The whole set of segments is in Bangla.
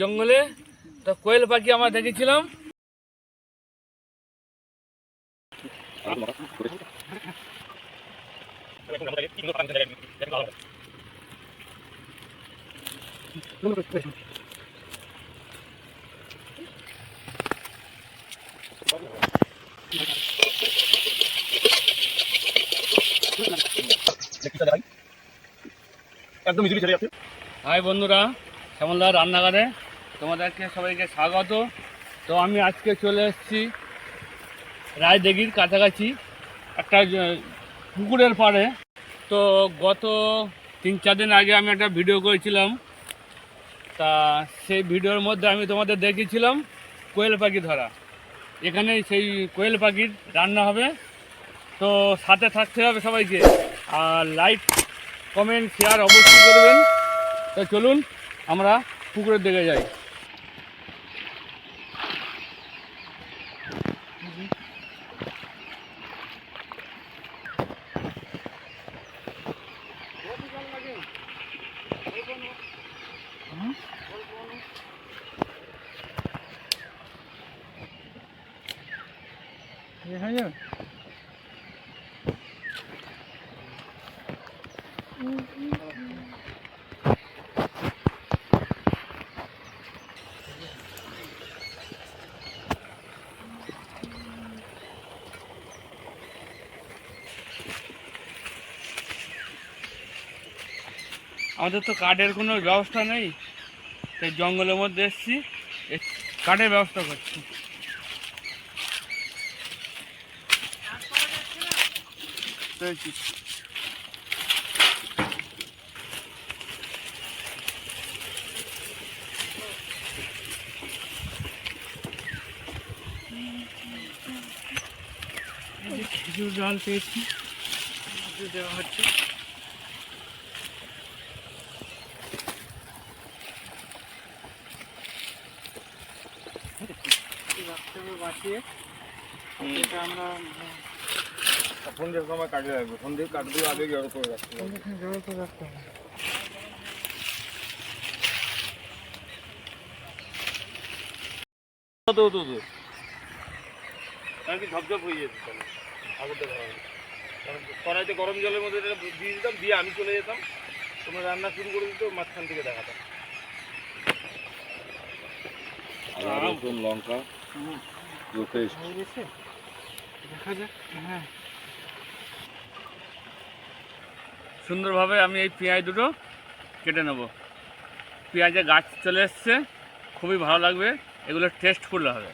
জঙ্গলে তো কোয়েল পাখি আমরা দেখেছিলাম। একদম ইজিলি ছেড়ে যাচ্ছে। হাই বন্ধুরা শ্যামলদার রান্নাঘরে? তোমাদেরকে সবাইকে স্বাগত। তো আমি আজকে চলে এসেছি রায়দিঘির কাছাকাছি, একটা পুকুরের পাড়ে। তো গত তিন চার দিন আগে আমি একটা ভিডিও করেছিলাম। তা সেই ভিডিওর মধ্যে আমি তোমাদের দেখিয়েছিলাম কোয়েল পাখি ধরা। এখানে সেই কোয়েল পাখির রান্না হবে। তো সাথে থাকতে হবে সবাইকে। আর লাইক কমেন্ট শেয়ার অবশ্যই করবেন। তো চলুন আমরা পুকুরের দিকে যাই। আমাদের তো কাঠের কোনো ব্যবস্থা নেই। তাই জঙ্গলের মধ্যে এসেছি এ- কাঠের ব্যবস্থা করছি। পেয়েছি। এই খেজুর ডাল পেয়েছি। দেওয়া হচ্ছে। বাঁচিয়ে এটা আমরা সন্ধ্যের সময় কাজে লাগবে আগে জড়ো করে রাখতে হবে। জড়ো রাখতে হবে। হয়ে যেত তাহলে আগুনটা ধরা হবে। কারণ কড়াইতে গরম জলের মধ্যে এটা দিয়ে দিতাম দিয়ে আমি চলে যেতাম। তোমরা রান্না শুরু করে দিত মাঝখান থেকে দেখাতাম। লঙ্কা দেখা যাক হ্যাঁ। সুন্দরভাবে আমি এই পেঁয়াজ দুটো কেটে নেব। পেঁয়াজের গাছ চলে এসছে খুবই ভালো লাগবে। এগুলো টেস্টফুল হবে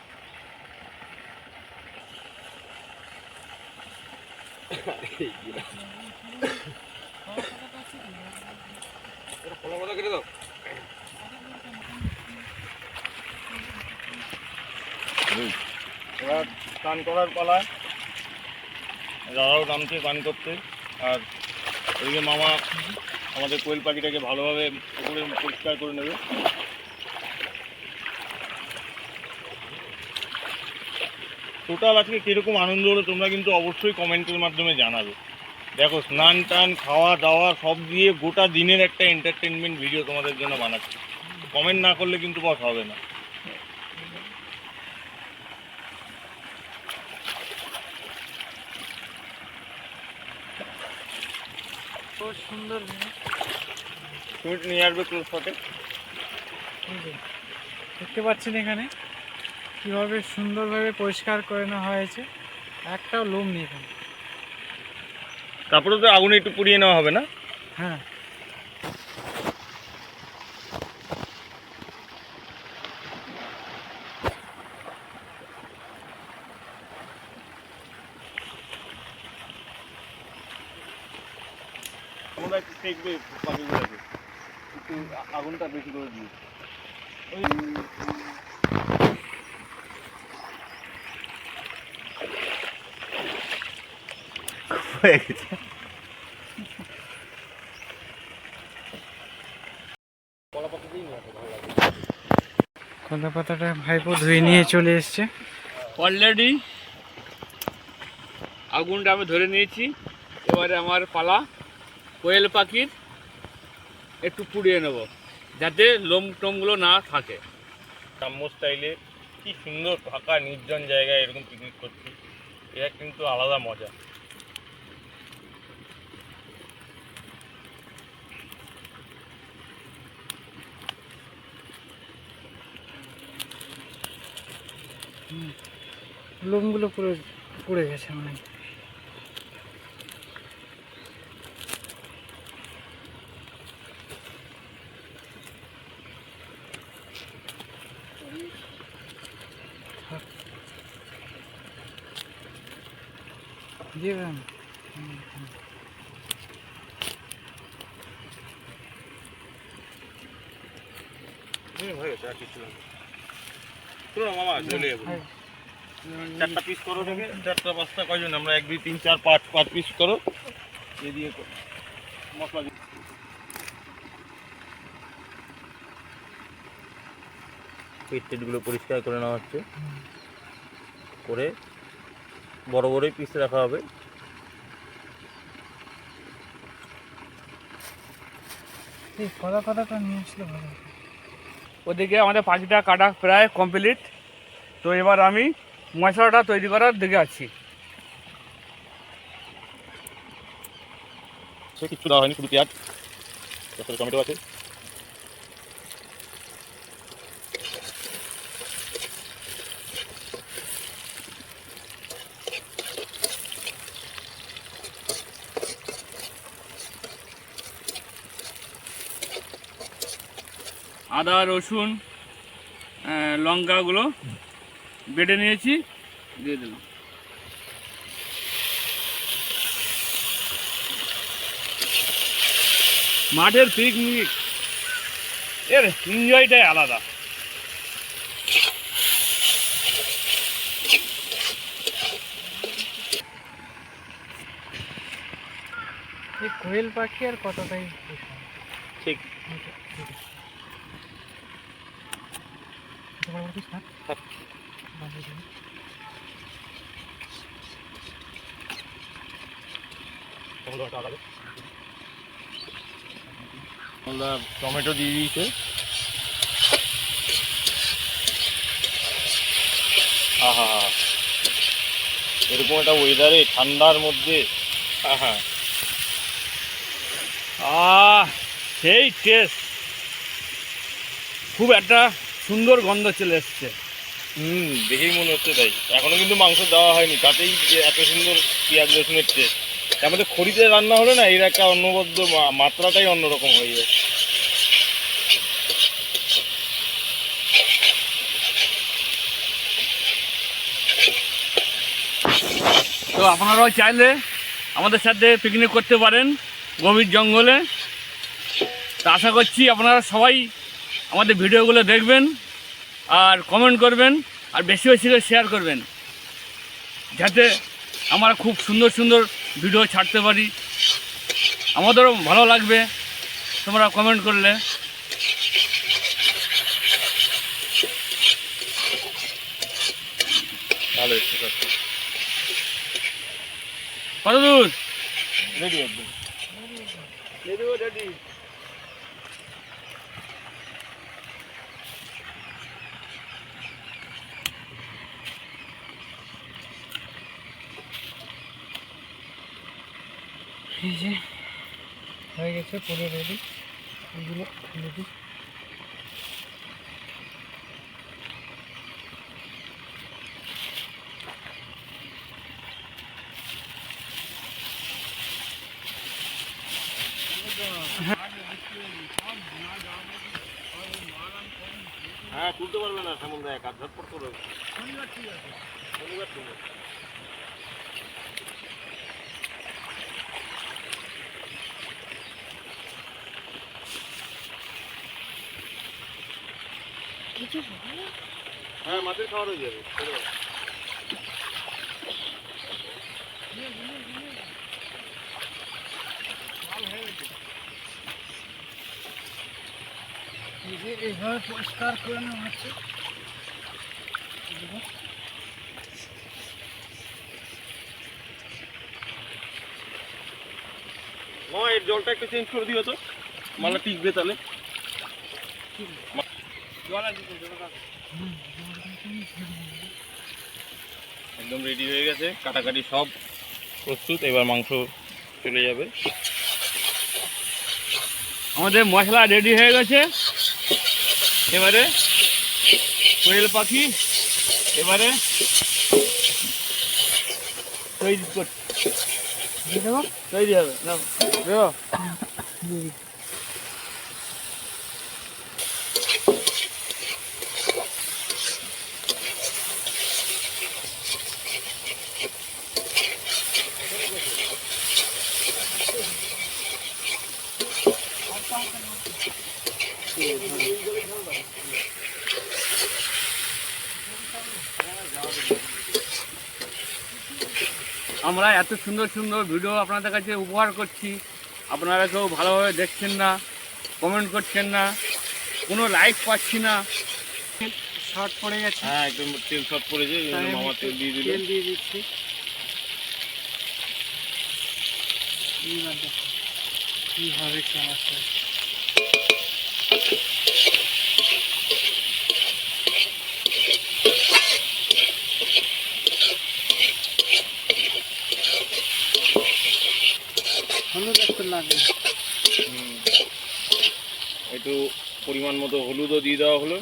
কলা পাতা কেটে দাও এবার স্নান করার পালা দাদাও নামছে স্নান করতে। আর ওইদিকে মামা আমাদের কোয়েল পাখিটাকে ভালোভাবে পুকুরে পরিষ্কার করে নেবে। টোটাল আজকে কীরকম আনন্দ হলো তোমরা কিন্তু অবশ্যই কমেন্টের মাধ্যমে জানাবে। দেখো স্নান টান খাওয়া দাওয়া সব দিয়ে গোটা দিনের একটা এন্টারটেনমেন্ট ভিডিও তোমাদের জন্য বানাচ্ছি। কমেন্ট না করলে কিন্তু বস হবে না। সুন্দর নিয়ে আসবে ক্লোজ শটে দেখতে পাচ্ছেন এখানে? কীভাবে সুন্দরভাবে পরিষ্কার করে নেওয়া হয়েছে একটাও লোম নেই এখানে। তারপরে তো আগুনে একটু পুড়িয়ে নেওয়া হবে না? হ্যাঁ। তোমরা একটু দেখবে পাখিগুলোকে একটু আগুনটা বেশি করে দিয়ে ওই হয়ে গেছে। কলা পাতাটা ভাইপো ধুয়ে নিয়ে চলে এসছে। অলরেডি আগুনটা আমি ধরে নিয়েছি। এবারে আমার পালা কোয়েল পাখির একটু পুড়িয়ে নেব যাতে লোম টোমগুলো না থাকে। গ্রাম্য স্টাইলে কি সুন্দর ফাঁকা নির্জন জায়গায় এরকম পিকনিক করছি। এটা কিন্তু আলাদা মজা। লোমগুলো পুরো পড়ে গেছে মানে। দিবেন হুম হয়ে গেছে আর কিছু মামা চলে যাব। চারটা পিস করো থেকে চারটা পাঁচটা কয়জন? আমরা এক দুই তিন চার পাঁচ পাঁচ পিস করো। দিয়ে দিয়ে মশলা দিয়ে। পেট পরিষ্কার করে নেওয়া হচ্ছে। করে বড় বড়ই পিস রাখা হবে। কদা কদাটা নিয়ে আসলে ভালো। ওদিকে আমাদের পাখিটা কাটা প্রায় কমপ্লিট তো এবার আমি মশলাটা তৈরি করার দিকে আছি। কিছু দেওয়া হয়নি টমেটো আছে। আদা রসুন লঙ্কাগুলো বেটে নিয়েছি দিয়ে দিলাম। মাঠের পিকনিক এর এনজয়টাই আলাদা। কোয়েল পাখি আর কতটাই ঠিক থাক। আমরা টমেটো দিয়ে দিয়েছে। এরকম একটা ওয়েদারে ঠান্ডার মধ্যে। আহ। সেই টেস্ট খুব একটা সুন্দর গন্ধ চলে এসছে। হুম দেখেই মনে হচ্ছে তাই। এখনও কিন্তু মাংস দেওয়া হয়নি তাতেই এত সুন্দর পেঁয়াজ রসুনের টেস্ট তার মধ্যে খড়িতে রান্না হলে না এর একটা অন্নবদ্ধ মাত্রাটাই অন্যরকম হয়ে যায়। তো আপনারাও চাইলে আমাদের সাথে পিকনিক করতে পারেন গভীর জঙ্গলে। তা আশা করছি আপনারা সবাই আমাদের ভিডিওগুলো দেখবেন আর কমেন্ট করবেন আর বেশি বেশি করে শেয়ার করবেন। যাতে আমরা খুব সুন্দর সুন্দর ভিডিও ছাড়তে পারি। আমাদেরও ভালো লাগবে তোমরা কমেন্ট করলে। ভালো কত দূর? রেডি একদম এই যে হয়ে গেছে পুরো রেডি এগুলো রেডি হ্যাঁ তুলতে পারবে না দেখ আর ঝটপট করে। শনিবার ঠিক আছে। শনিবার ঠিক আছে। হ্যাঁ মাছের খাবার হয়ে যাবে এইভাবে পরিষ্কার করে নেওয়া হচ্ছে। এর জলটা একটু চেঞ্জ করে দিও তো। মালা টিকবে তাহলে। একদম রেডি হয়ে গেছে কাটাকাটি সব প্রস্তুত এবার মাংস চলে যাবে। আমাদের মশলা রেডি হয়ে গেছে। এবারে কোয়েল পাখি এবারে তৈরি তৈরি হবে নাও, আমরা এত সুন্দর সুন্দর ভিডিও আপনাদের কাছে উপহার করছি। আপনারা কেউ ভালোভাবে দেখছেন না কমেন্ট করছেন না কোনো লাইক পাচ্ছি না। শর্ট পড়ে গেছে। হ্যাঁ একদম তেল সব পড়েছে মামা তেল দিয়ে দিল। তেল দিয়ে দিচ্ছি। দেখো কীভাবে চালাচ্ছে হলুদ একটু লাগবে একটু পরিমাণ মতো হলুদও দিয়ে দেওয়া হলো।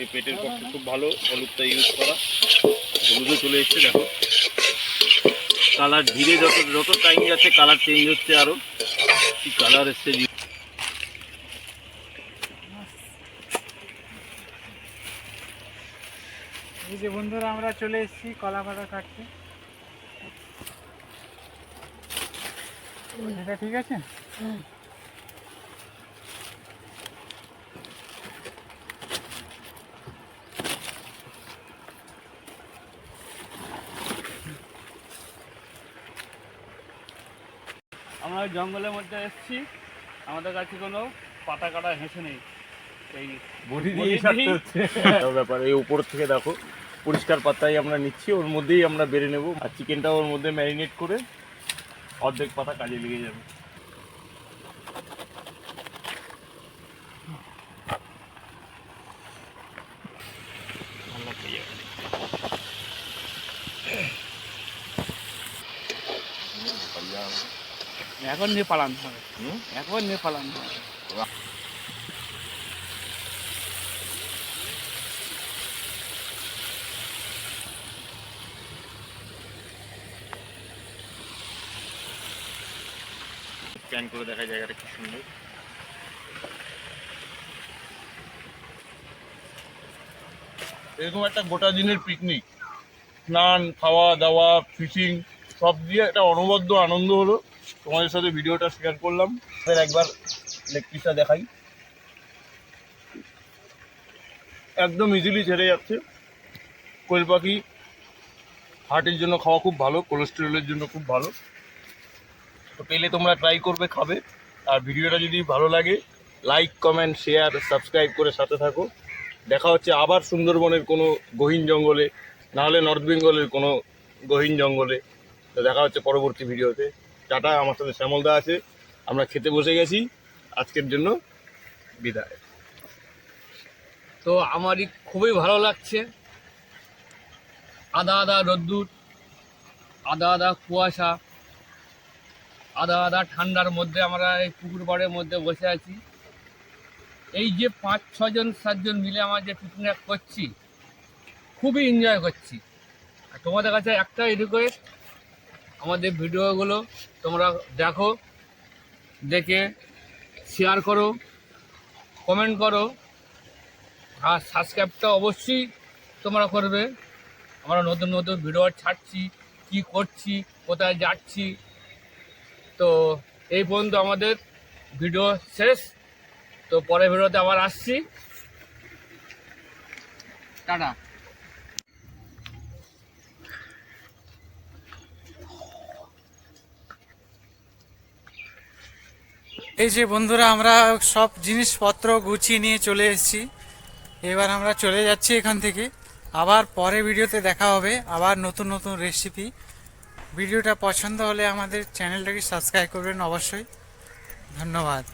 এই পেটের পক্ষে খুব ভালো হলুদটা ইউজ করা। হলুদও চলে এসছে দেখো। কালার ধীরে যত যত টাইম যাচ্ছে কালার চেঞ্জ হচ্ছে আরও কি কালার এসছে এই যে বন্ধুরা আমরা চলে এসেছি কলা পাতা কাটতে ঠিক আছে? আমরা জঙ্গলের মধ্যে এসেছি। আমাদের কাছে কোনো পাতা কাটা হেসে নেই। এই বডি দিয়ে দিয়েই- হচ্ছে। ব্যাপার। এই উপর থেকে দেখো পরিষ্কার পাতাই আমরা নিচ্ছি ওর মধ্যেই আমরা বেড়ে নেব। আর চিকেনটা ওর মধ্যে ম্যারিনেট করে অর্ধেক পাতা কাজে লেগে যাবে। এখন নিয়ে পালান হবে? এখন নিয়ে পালান হবে। করে দেখা জায়গাটা কি সুন্দর। এরকম একটা গোটা দিনের পিকনিক স্নান খাওয়া দাওয়া ফিশিং সব দিয়ে একটা অনবদ্য আনন্দ হলো। তোমাদের সাথে ভিডিওটা শেয়ার করলাম। একবার লেগ পিসটা দেখাই। একদম ইজিলি ছেড়ে যাচ্ছে। কোয়েল পাখি হার্টের জন্য খাওয়া খুব ভালো কোলেস্টেরলের জন্য খুব ভালো। তো পেলে তোমরা ট্রাই করবে, খাবে। আর ভিডিওটা যদি ভালো লাগে লাইক কমেন্ট শেয়ার সাবস্ক্রাইব করে সাথে থাকো। দেখা হচ্ছে আবার সুন্দরবনের কোনো গহীন জঙ্গলে নাহলে নর্থ বেঙ্গলের কোনো গহীন জঙ্গলে। তো দেখা হচ্ছে পরবর্তী ভিডিওতে। টাটা, আমার সাথে শ্যামলদা আছে। আমরা খেতে বসে গেছি। আজকের জন্য বিদায়। তো আমারই খুবই ভালো লাগছে। আদা আদা রোদ্দুর, আদা আদা কুয়াশা, আদা আদা ঠান্ডার মধ্যে আমরা এই পুকুর পাড়ের মধ্যে বসে আছি। এই যে পাঁচ ছজন সাতজন মিলে আমরা যে পিকনিক করছি, খুবই এনজয় করছি। আর তোমাদের কাছে একটাই রিকোয়েস্ট আমাদের ভিডিওগুলো তোমরা দেখো, দেখে শেয়ার করো কমেন্ট করো, আর সাবস্ক্রাইবটা অবশ্যই তোমরা করবে। আমরা নতুন নতুন ভিডিও ছাড়ছি, কি করছি, কোথায় যাচ্ছি। তো এই পর্যন্ত আমাদের ভিডিও শেষ। তো পরের ভিডিওতে আবার আসছি। টাটা। এই যে বন্ধুরা, আমরা সব জিনিসপত্র গুছিয়ে নিয়ে চলে এসেছি। এবার আমরা চলে যাচ্ছি এখান থেকে। আবার পরে ভিডিওতে দেখা হবে। আবার নতুন নতুন রেসিপি ভিডিওটা পছন্দ হলে আমাদের চ্যানেলটাকে সাবস্ক্রাইব করবেন অবশ্যই। ধন্যবাদ।